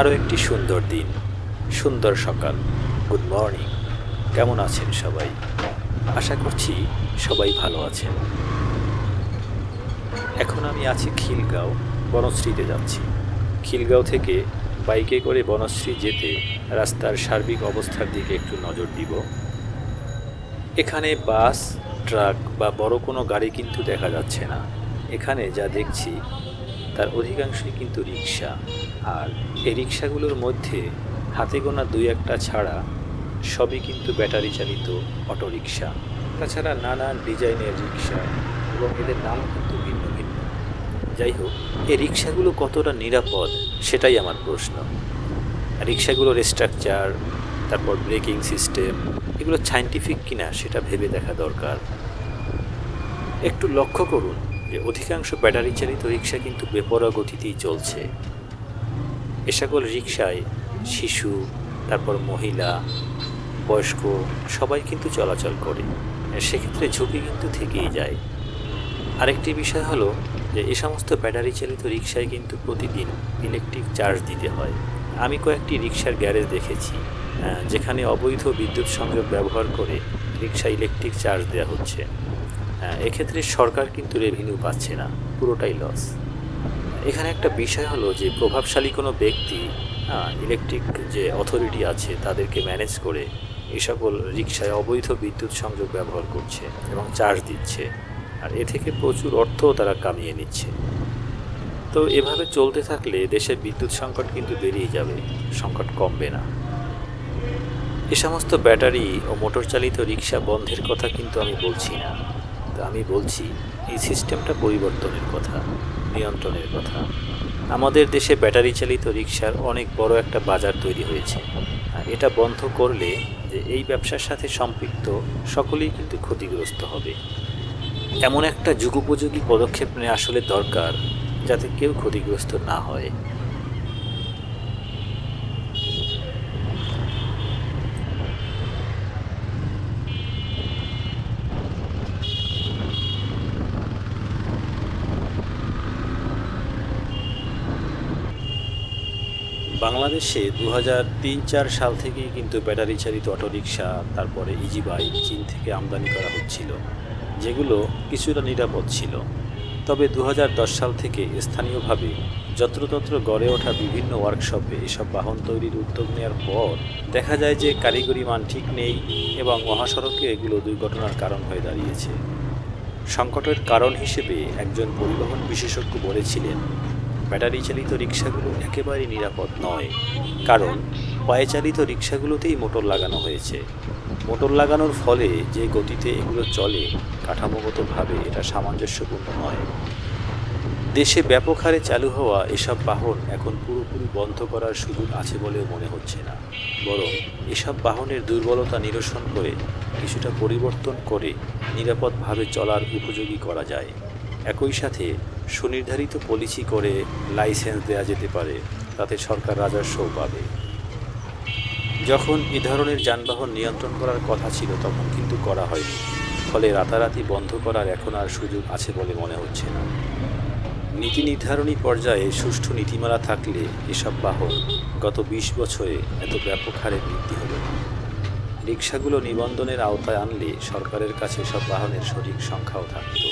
আরও একটি সুন্দর দিন, সুন্দর সকাল। গুড মর্নিং কেমন আছেন সবাই? আশা করছি সবাই ভালো আছেন। এখন আমি আছি খিলগাঁও, বনশ্রীতে যাচ্ছি। খিলগাঁও থেকে বাইকে করে বনশ্রী যেতে রাস্তার সার্বিক অবস্থার দিকে একটু নজর দিব। এখানে বাস, ট্রাক বা বড় কোনো গাড়ি কিন্তু দেখা যাচ্ছে না। এখানে যা দেখছি তার অধিকাংশই কিন্তু রিক্সা আর এই রিক্সাগুলোর মধ্যে হাতে গোনা দুই একটা ছাড়া সবই কিন্তু ব্যাটারি চালিত অটোরিকশা। তাছাড়া নানান ডিজাইনের রিক্সা এবং এদের নাম কিন্তু ভিন্ন ভিন্ন। যাই হোক, এই রিক্সাগুলো কতটা নিরাপদ সেটাই আমার প্রশ্ন। রিক্সাগুলোর স্ট্রাকচার তারপর ব্রেকিং সিস্টেম এগুলো সাইন্টিফিক কিনা সেটা ভেবে দেখা দরকার। একটু লক্ষ্য করুন। অধিকাংশ ব্যাটারি চালিত রিক্সা কিন্তু বেপরোয়া গতিতেই চলছে। এ সকল রিক্সায় শিশু, তারপর মহিলা, বয়স্ক সবাই কিন্তু চলাচল করে। সেক্ষেত্রে ঝুঁকি কিন্তু থেকেই যায়। আরেকটি বিষয় হলো যে, এ সমস্ত ব্যাটারি চালিত রিক্সায় কিন্তু প্রতিদিন ইলেকট্রিক চার্জ দিতে হয়। আমি কয়েকটি রিক্সার গ্যারেজ দেখেছি যেখানে অবৈধ বিদ্যুৎ সংযোগ ব্যবহার করে রিক্সা ইলেকট্রিক চার্জ দেওয়া হচ্ছে। এক্ষেত্রে সরকার কিন্তু রেভিনিউ পাচ্ছে না, পুরোটাই লস এখানে একটা বিষয় হলো যে, প্রভাবশালী কোনো ব্যক্তি ইলেকট্রিক যে অথরিটি আছে, তাদেরকে ম্যানেজ করে এই সকল রিক্সায় অবৈধ বিদ্যুৎ সংযোগ ব্যবহার করছে এবং চার্জ দিচ্ছে। আর এ থেকে প্রচুর অর্থও তারা কামিয়ে নিচ্ছে। তো এভাবে চলতে থাকলে দেশের বিদ্যুৎ সংকট কিন্তু বেরিয়ে যাবে, সংকট কমবে না। এ সমস্ত ব্যাটারি ও মোটর চালিত রিক্সা বন্ধের কথা কিন্তু আমি বলছি না। আমি বলছি, এই সিস্টেমটা পরিবর্তনের কথা, নিয়ন্ত্রণের কথা। আমাদের দেশে ব্যাটারি চালিত রিক্সার অনেক বড় একটা বাজার তৈরি হয়েছে। আর এটা বন্ধ করলে যে এই ব্যবসার সাথে সম্পৃক্ত সকলেই কিন্তু ক্ষতিগ্রস্ত হবে। এমন একটা যুগোপযোগী পদক্ষেপ নেওয়া আসলে দরকার, যাতে কেউ ক্ষতিগ্রস্ত না হয়। বাংলাদেশে দু হাজার তিন চার সাল থেকেই কিন্তু ব্যাটারি চালিত অটোরিকশা, তারপরে ইজি বাইক চীন থেকে আমদানি করা হচ্ছিল, যেগুলো কিছুটা নিরাপদ ছিল। তবে দু হাজার দশ সাল থেকে স্থানীয়ভাবে যত্রতত্র গড়ে ওঠা বিভিন্ন ওয়ার্কশপে এসব বাহন তৈরির উদ্যোগ নেওয়ার পর দেখা যায় যে কারিগরি মান ঠিক নেই এবং মহাসড়কে এগুলো দুর্ঘটনার কারণ হয়ে দাঁড়িয়েছে। সংকটের কারণ হিসেবে একজন পরিবহন বিশেষজ্ঞ বলেছিলেন ব্যাটারি চালিত রিক্সাগুলো একেবারেই নিরাপদ নয়। কারণ, পায়ে চালিত রিক্সাগুলোতেই মোটর লাগানো হয়েছে। মোটর লাগানোর ফলে যে গতিতে এগুলো চলে, কাঠামোগতভাবে এটা সামঞ্জস্যপূর্ণ নয়। দেশে ব্যাপক হারে চালু হওয়া এসব বাহন এখন পুরোপুরি বন্ধ করার সুযোগ আছে বলেও মনে হচ্ছে না। বরং, এসব বাহনের দুর্বলতা নিরসন করে কিছুটা পরিবর্তন করে নিরাপদভাবে চলার উপযোগী করা যায়। একই সাথে সুনির্ধারিত পলিসি করে লাইসেন্স দেওয়া যেতে পারে, তাতে সরকার রাজস্বও পাবে। যখন এ ধরনের যানবাহন নিয়ন্ত্রণ করার কথা ছিল, তখন কিন্তু করা হয়নি। ফলে রাতারাতি বন্ধ করার এখন আর সুযোগ আছে বলে মনে হচ্ছে না। নীতি নির্ধারণী পর্যায়ে সুষ্ঠু নীতিমালা থাকলে এসব বাহন গত বিশ বছরে এত ব্যাপক হারে বৃদ্ধি হলো না। রিক্সাগুলো নিবন্ধনের আওতায় আনলে সরকারের কাছে সব বাহনের সঠিক সংখ্যাও থাকতো।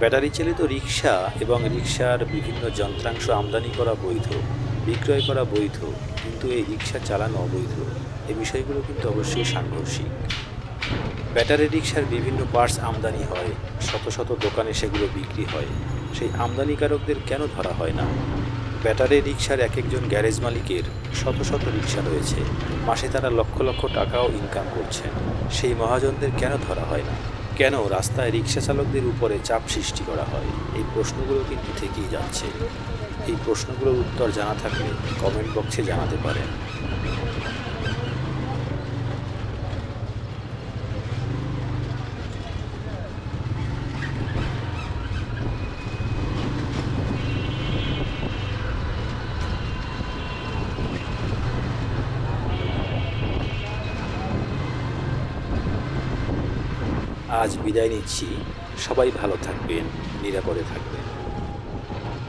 ব্যাটারি চালিত রিক্সা এবং রিক্সার বিভিন্ন যন্ত্রাংশ আমদানি করা বৈধ, বিক্রয় করা বৈধ, কিন্তু এই রিক্সা চালানো অবৈধ। এই বিষয়গুলো কিন্তু অবশ্যই সাংঘর্ষিক। ব্যাটারি রিক্সার বিভিন্ন পার্টস আমদানি হয়, শত শত দোকানে সেগুলো বিক্রি হয়। সেই আমদানিকারকদের কেন ধরা হয় না? ব্যাটারি রিক্সার এক একজন গ্যারেজ মালিকের শত শত রিক্সা রয়েছে। মাসে তারা লক্ষ লক্ষ টাকাও ইনকাম করছেন। সেই মহাজনদের কেন ধরা হয় না? কেন রাস্তায় রিক্সা চালকদের উপরে চাপ সৃষ্টি করা হয়? এই প্রশ্নগুলো কিন্তু থেকেই যাচ্ছে। এই প্রশ্নগুলোর উত্তর জানা থাকলে কমেন্ট বক্সে জানাতে পারেন। আজ বিদায় নিচ্ছি। সবাই ভালো থাকবেন নিরাপদে থাকবেন।